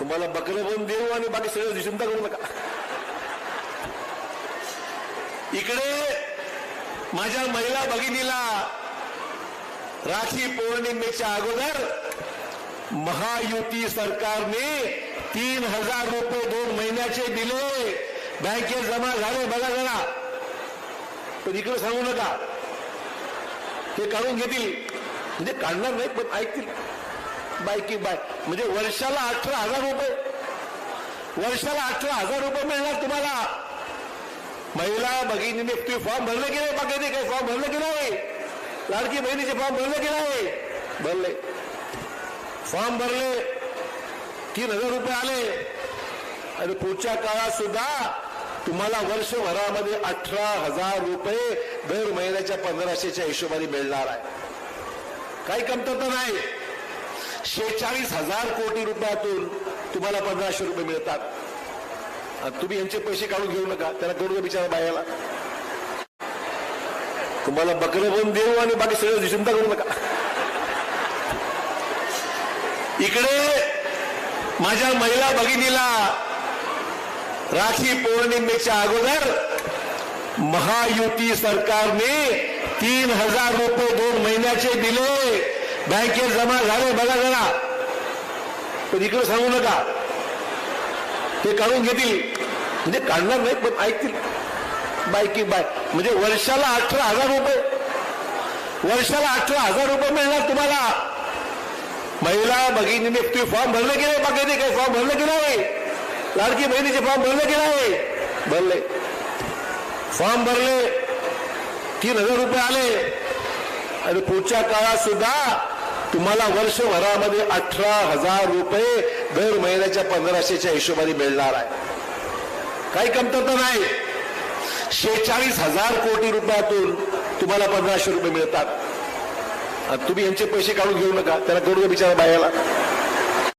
तुम्हाला बकरं पण देऊ आणि बाकी सगळं चिंता करू नका. इकडे माझ्या महिला भगिनीला राखी पौर्णिमेच्या अगोदर महायुती सरकारने तीन हजार रुपये दोन महिन्याचे दिले. बँकेत जमा झाले. बघा जरा. पण इकडे सांगू नका. ते काढून घेतील. म्हणजे काढणार नाही पण ऐकतील. बायकी बाय. म्हणजे वर्षाला अठरा हजार रुपये. वर्षाला अठरा हजार रुपये मिळणार तुम्हाला. महिला भगिनीने ते फॉर्म भरले की नाही बाकी काही फॉर्म भरले की नाही? लाडकी बहिणीचे फॉर्म भरले की नाही? भरले. फॉर्म भरले. तीन हजार रुपये आले. आणि पुढच्या काळात सुद्धा तुम्हाला वर्षभरामध्ये अठरा हजार रुपये दर महिन्याच्या पंधराशेच्या हिशोबाने मिळणार आहे. काही कमतरता नाही. शेहेचाळीस हजार कोटी रुपयातून तुम्हाला पंधराशे रुपये मिळतात. तुम्ही यांचे पैसे काढून घेऊ नका त्याला करू बिचारा बायाला. तुम्हाला बकरे पण देऊ आणि बाकी सगळं चिंता करू नका. इकडे माझ्या महिला भगिनीला राखी पौर्णिमेच्या अगोदर महायुती सरकारने तीन हजार रुपये दोन महिन्याचे दिले. बँकेत जमा झाले बघा जरा. पण इकडे सांगू नका. ते काढून घेतील. म्हणजे काढणार नाही पण ऐकतील. बायकी बाय. म्हणजे वर्षाला अठरा हजार रुपये. वर्षाला अठरा हजार रुपये मिळणार तुम्हाला. महिला भगिनीने ते फॉर्म भरले की नाही बाकी काही फॉर्म भरले की नाही? लाडकी बहिणीचे फॉर्म भरले की नाही? भरले. फॉर्म भरले. तीन हजार रुपये आले. आणि पुढच्या काळात सुद्धा तुम्हाला वर्षभरामध्ये अठरा हजार रुपये दर महिन्याच्या पंधराशेच्या हिशोबाने मिळणार आहे. काही कमतरता नाही. शेहेचाळीस हजार कोटी रुपयातून तुम्हाला पंधराशे रुपये मिळतात. तुम्ही यांचे पैसे काढून घेऊ नका. त्याला करू द्या बिचारा बायाला.